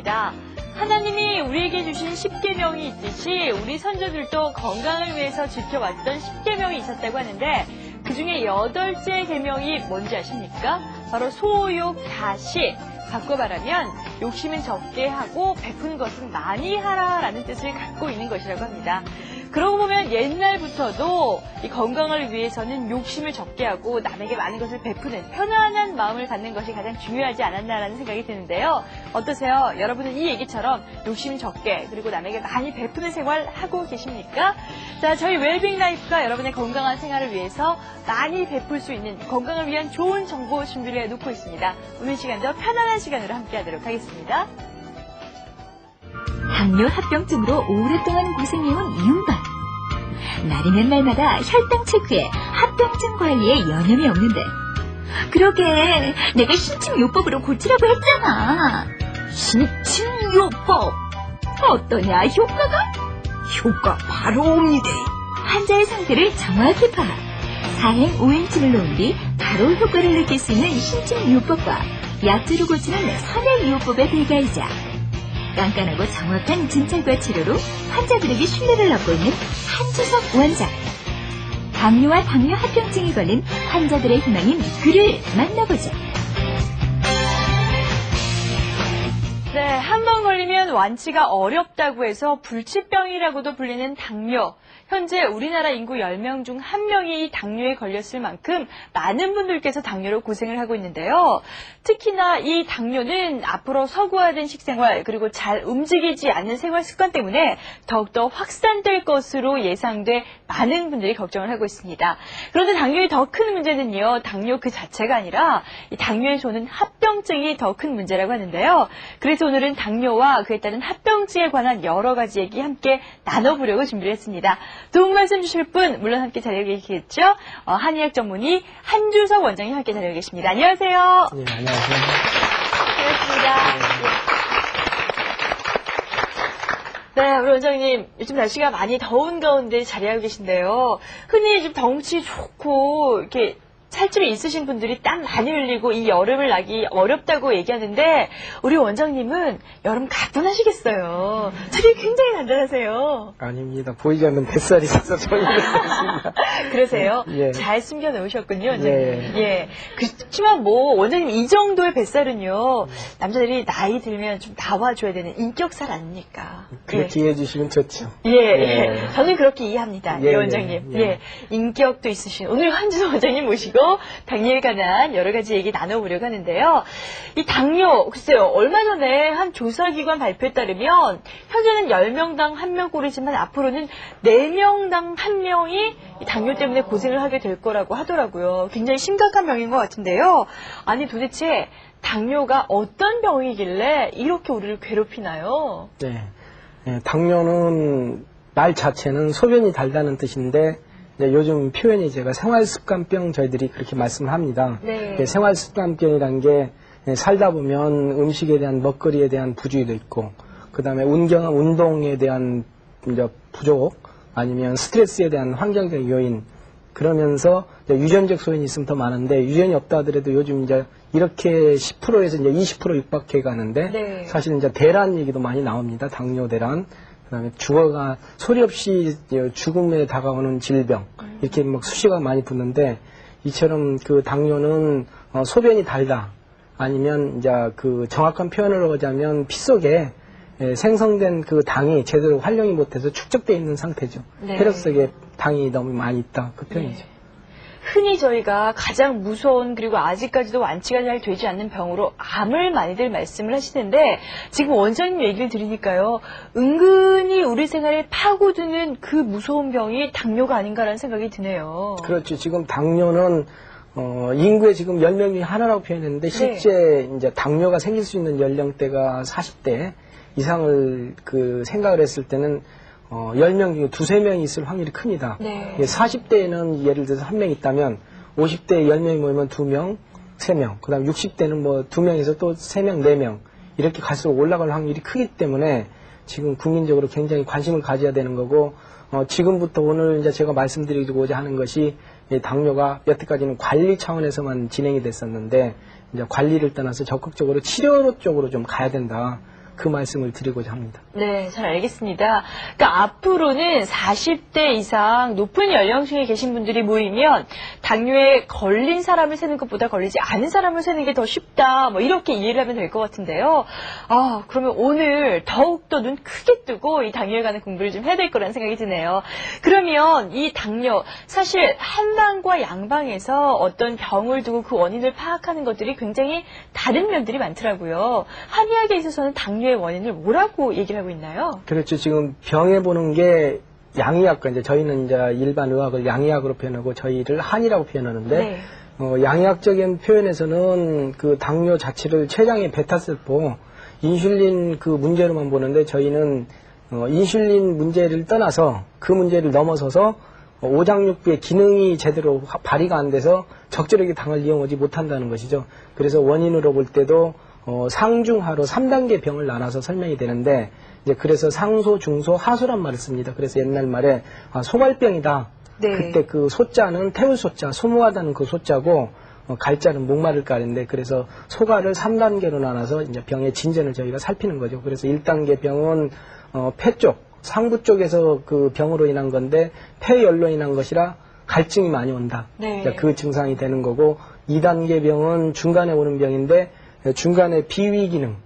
김나희입니다. 하나님이 우리에게 주신 10계명이 있듯이 우리 선조들도 건강을 위해서 지켜왔던 10계명이 있었다고 하는데 그 중에 여덟째 계명이 뭔지 아십니까? 바로 소욕 다시 바꿔 말하면 욕심은 적게 하고 베푸는 것은 많이 하라라는 뜻을 갖고 있는 것이라고 합니다. 그러고 보면 옛날부터도 이 건강을 위해서는 욕심을 적게 하고 남에게 많은 것을 베푸는 편안한 마음을 갖는 것이 가장 중요하지 않았나라는 생각이 드는데요. 어떠세요? 여러분은 이 얘기처럼 욕심 적게 그리고 남에게 많이 베푸는 생활 하고 계십니까? 자, 저희 웰빙 라이프가 여러분의 건강한 생활을 위해서 많이 베풀 수 있는 건강을 위한 좋은 정보 준비를 해놓고 있습니다. 오늘 시간도 편안한 시간으로 함께 하도록 하겠습니다. 당뇨 합병증으로 오랫동안 고생해온 윤박. 날이면 날마다 혈당 체크에 합병증 관리에 여념이 없는데. 그러게 내가 신침요법으로 고치라고 했잖아. 신침요법. 어떠냐 효과가? 효과 바로 옵니다. 환자의 상태를 정확히 파악. 사행 오행침을 놓은 뒤 바로 효과를 느낄 수 있는 신침요법과 약주로 고치는 선행요법의 대가이자 깐깐하고 정확한 진찰과 치료로 환자들에게 신뢰를 얻고 있는 한주석 원장. 당뇨와 당뇨 합병증이 걸린 환자들의 희망인 그를 만나보자. 네, 한 번 걸리면 완치가 어렵다고 해서 불치병이라고도 불리는 당뇨. 현재 우리나라 인구 10명 중 1명이 이 당뇨에 걸렸을 만큼 많은 분들께서 당뇨로 고생을 하고 있는데요. 특히나 이 당뇨는 앞으로 서구화된 식생활 그리고 잘 움직이지 않는 생활 습관 때문에 더욱더 확산될 것으로 예상돼 많은 분들이 걱정을 하고 있습니다. 그런데 당뇨의 더 큰 문제는요. 당뇨 그 자체가 아니라 이 당뇨에서 오는 합병증이 더 큰 문제라고 하는데요. 그래서 오늘은 당뇨와 그에 따른 합병증에 관한 여러 가지 얘기 함께 나눠보려고 준비를 했습니다. 도움 말씀 주실 분 물론 함께 자리에 계시겠죠. 어, 한의학 전문의 한주석 원장님 함께 자리에 계십니다. 안녕하세요. 예, 안녕하세요. 반갑습니다. 네, 우리 원장님 요즘 날씨가 많이 더운 가운데 자리하고 계신데요. 흔히 좀 덩치 좋고 이렇게 살집이 있으신 분들이 땀 많이 흘리고 이 여름을 나기 어렵다고 얘기하는데 우리 원장님은 여름 가뿐하시겠어요. 살이 굉장히 단단하세요. 아닙니다. 보이지 않는 뱃살이 있어서 저희 그렇습니다. 그러세요? 예. 잘 숨겨 놓으셨군요, 원장님. 예. 예. 그렇지만 뭐 원장님 이 정도의 뱃살은요. 남자들이 나이 들면 좀 나와줘야 되는 인격살 아닙니까? 그렇게 이해해 주시면 좋죠. 예. 예. 예. 저는 그렇게 이해합니다. 예, 예, 예, 원장님. 예. 예. 인격도 있으신 오늘 한주성 원장님 모시고 당뇨에 관한 여러 가지 얘기 나눠보려고 하는데요. 이 당뇨 글쎄요. 얼마 전에 한 조사기관 발표에 따르면 현재는 10명당 1명 꼴이지만 앞으로는 4명당 1명이 당뇨 때문에 고생을 하게 될 거라고 하더라고요. 굉장히 심각한 병인 것 같은데요. 아니 도대체 당뇨가 어떤 병이길래 이렇게 우리를 괴롭히나요? 네. 예, 당뇨는 말 자체는 소변이 달다는 뜻인데 이제 요즘 표현이 제가 생활습관병 저희들이 그렇게 말씀을 합니다. 네. 예, 생활습관병이란 게 예, 살다 보면 음식에 대한 먹거리에 대한 부주의도 있고 그 다음에 운경 운동에 대한 이제 부족 아니면 스트레스에 대한 환경적 요인 그러면서 유전적 소인이 있으면 더 많은데 유전이 없다 하더라도 요즘 이제 이렇게 10%에서 이제 20% 육박해 가는데 네. 사실 이제 대란 얘기도 많이 나옵니다. 당뇨 대란. 그다음에 죽어가 소리 없이 죽음에 다가오는 질병 이렇게 막 수식어가 많이 붙는데 이처럼 그 당뇨는 어, 소변이 달다 아니면 이제 그 정확한 표현을 하자면 피 속에 예, 생성된 그 당이 제대로 활용이 못해서 축적돼 있는 상태죠. 네. 혈액 속에 당이 너무 많이 있다 그 표현이죠. 네. 흔히 저희가 가장 무서운 그리고 아직까지도 완치가 잘 되지 않는 병으로 암을 많이들 말씀을 하시는데 지금 원장님 얘기를 들으니까요 은근히 우리 생활에 파고드는 그 무서운 병이 당뇨가 아닌가라는 생각이 드네요. 그렇죠. 지금 당뇨는 어, 인구의 지금 10명 중에 하나라고 표현했는데 실제 이제 당뇨가 생길 수 있는 연령대가 40대 이상을 그 생각을 했을 때는 어, 10명 중에 두세 명이 있을 확률이 큽니다. 네. 40대에는 예를 들어서 한 명 있다면 50대에 10명이 모이면 2명, 3명, 그 다음 60대는 뭐 2명에서 또 3명, 4명 이렇게 갈수록 올라갈 확률이 크기 때문에 지금 국민적으로 굉장히 관심을 가져야 되는 거고 어, 지금부터 오늘 이제 제가 말씀드리고자 하는 것이 이 당뇨가 여태까지는 관리 차원에서만 진행이 됐었는데 이제 관리를 떠나서 적극적으로 치료 쪽으로 좀 가야 된다. 그 말씀을 드리고자 합니다. 네, 잘 알겠습니다. 그러니까 앞으로는 40대 이상 높은 연령층에 계신 분들이 모이면 당뇨에 걸린 사람을 세는 것보다 걸리지 않은 사람을 세는 게 더 쉽다. 뭐 이렇게 이해를 하면 될 것 같은데요. 아, 그러면 오늘 더욱더 눈 크게 뜨고 이 당뇨에 관한 공부를 좀 해야 될 거라는 생각이 드네요. 그러면 이 당뇨 사실 한방과 양방에서 어떤 병을 두고 그 원인을 파악하는 것들이 굉장히 다른 면들이 많더라고요. 한의학에 있어서는 당뇨 의 원인을 뭐라고 얘기를 하고 있나요? 그렇죠. 지금 병에 보는 게 양의학과 이제 저희는 이제 일반 의학을 양의학으로 표현하고 저희를 한이라고 표현하는데 네. 어, 양의학적인 표현에서는 그 당뇨 자체를 췌장의 베타셀포 인슐린 그 문제로만 보는데 저희는 어, 인슐린 문제를 떠나서 그 문제를 넘어서서 어, 오장육부의 기능이 제대로 화- 발휘가 안 돼서 적절하게 당을 이용하지 못한다는 것이죠. 그래서 원인으로 볼 때도 어, 상중하로 3단계 병을 나눠서 설명이 되는데 이제 그래서 상소, 중소, 하소란 말을 씁니다. 그래서 옛날 말에 아, 소갈병이다. 네. 그때 그 소자는 태울 소자, 소모하다는 그 소자고 어, 갈자는 목마를 깔인데 그래서 소갈을 3단계로 나눠서 이제 병의 진전을 저희가 살피는 거죠. 그래서 1단계 병은 어, 폐 쪽, 상부 쪽에서 그 병으로 인한 건데 폐열로 인한 것이라 갈증이 많이 온다. 네. 이제 그 증상이 되는 거고 2단계 병은 중간에 오는 병인데 중간에 비위 기능,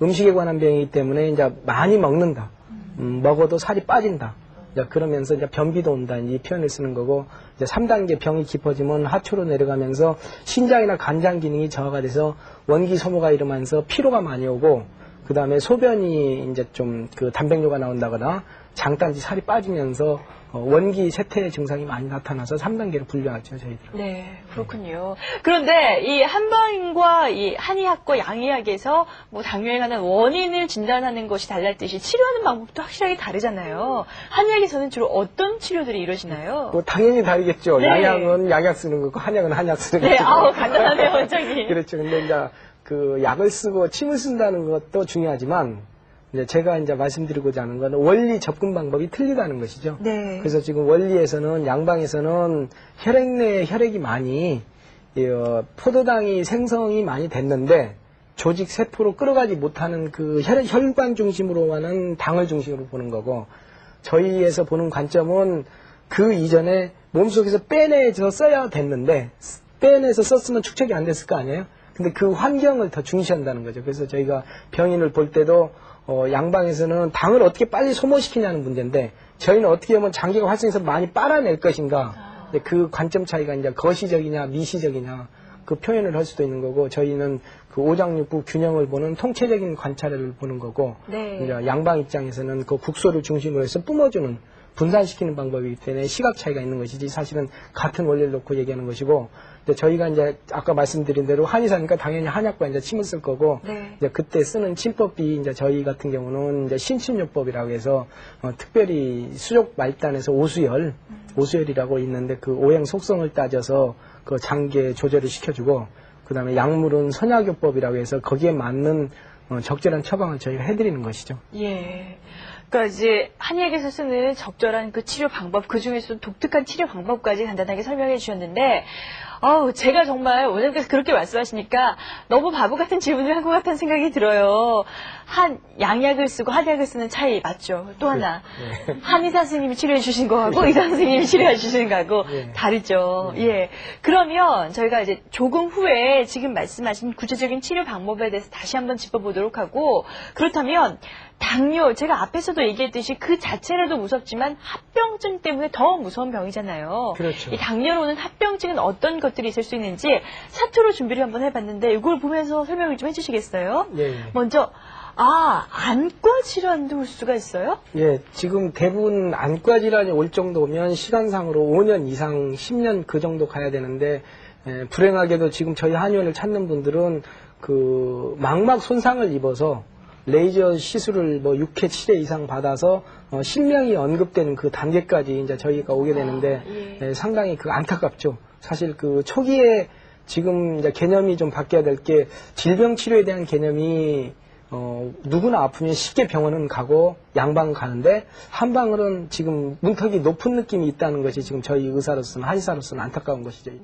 음식에 관한 병이기 때문에 이제 많이 먹는다. 음, 먹어도 살이 빠진다. 이제 그러면서 이제 변비도 온다. 이 표현을 쓰는 거고 이제 3단계 병이 깊어지면 하초로 내려가면서 신장이나 간장 기능이 저하가 돼서 원기 소모가 일어나면서 피로가 많이 오고 그 다음에 소변이 이제 좀 그 단백뇨가 나온다거나 장단지 살이 빠지면서 어, 원기 세태 증상이 많이 나타나서 3단계로 분류하죠 저희들. 네, 그렇군요. 그런데 이 한방과 이 한의학과 양의학에서 뭐 당뇨에 관한 원인을 진단하는 것이 달랐듯이 치료하는 방법도 확실하게 다르잖아요. 한의학에서는 주로 어떤 치료들이 이루어지나요? 뭐 당연히 다르겠죠. 네. 양약은 약약 쓰는 거고 한약은 한약 쓰는 네, 거죠. 아우 간단하네요, 원장님. 그렇죠. 근데 이제 그 약을 쓰고 침을 쓴다는 것도 중요하지만 이제 제가 이제 말씀드리고자 하는 건 원리 접근 방법이 틀리다는 것이죠. 네. 그래서 지금 원리에서는 양방에서는 혈액 내에 혈액이 많이 이, 어, 포도당이 생성이 많이 됐는데 조직 세포로 끌어가지 못하는 그 혈, 혈관 중심으로 가는 당을 중심으로 보는 거고 저희에서 보는 관점은 그 이전에 몸속에서 빼내서 써야 됐는데 빼내서 썼으면 축적이 안 됐을 거 아니에요? 근데 그 환경을 더 중시한다는 거죠. 그래서 저희가 병인을 볼 때도 어, 양방에서는 당을 어떻게 빨리 소모시키냐는 문제인데 저희는 어떻게 하면 장기가 활성해서 많이 빨아낼 것인가. 그 관점 차이가 이제 거시적이냐 미시적이냐 그 표현을 할 수도 있는 거고 저희는 그 오장육부 균형을 보는 통체적인 관찰을 보는 거고 네. 양방 입장에서는 그 국소를 중심으로 해서 뿜어주는 분산시키는 방법이기 때문에 시각 차이가 있는 것이지 사실은 같은 원리를 놓고 얘기하는 것이고 근데 저희가 이제 아까 말씀드린 대로 한의사니까 당연히 한약과 이제 침을 쓸 거고 네. 이제 그때 쓰는 침법이 이제 저희 같은 경우는 이제 신침요법이라고 해서 어, 특별히 수족 말단에서 오수열, 오수열이라고 있는데 그 오행 속성을 따져서 그 장계 조절을 시켜주고 그 다음에 약물은 선약요법이라고 해서 거기에 맞는 어, 적절한 처방을 저희가 해드리는 것이죠. 예. 그러니까 이제 한의학에서 쓰는 적절한 그 치료 방법, 그 중에서도 독특한 치료 방법까지 간단하게 설명해 주셨는데, 아우, 제가 정말 원장님께서 그렇게 말씀하시니까 너무 바보 같은 질문을 한 것 같다는 생각이 들어요. 한, 양약을 쓰고 한약을 쓰는 차이 맞죠? 또 하나. 네. 한의사 선생님이 치료해 주신 거하고 의사 선생님이 치료해 주시는 거하고 네. 다르죠. 예. 그러면 저희가 이제 조금 후에 지금 말씀하신 구체적인 치료 방법에 대해서 다시 한번 짚어보도록 하고 그렇다면 당뇨 제가 앞에서도 얘기했듯이 그 자체라도 무섭지만 합병증 때문에 더 무서운 병이잖아요. 그렇죠. 이 당뇨로 오는 합병증은 어떤 것들이 있을 수 있는지 사투로 준비를 한번 해봤는데 이걸 보면서 설명을 좀 해주시겠어요? 예, 예. 먼저 아 안과 질환도 올 수가 있어요? 예, 지금 대부분 안과 질환이 올 정도면 시간상으로 5년 이상, 10년 그 정도 가야 되는데 에, 불행하게도 지금 저희 한의원을 찾는 분들은 그 망막 손상을 입어서 레이저 시술을 뭐 6회, 7회 이상 받아서 어, 실명이 언급되는 그 단계까지 이제 저희가 오게 되는데 아, 예. 에, 상당히 그 안타깝죠. 사실 그 초기에 지금 이제 개념이 좀 바뀌어야 될 게 질병 치료에 대한 개념이 어, 누구나 아프면 쉽게 병원은 가고 양방 가는데 한방은 지금 문턱이 높은 느낌이 있다는 것이 지금 저희 의사로서는 한의사로서는 안타까운 것이죠. 이게.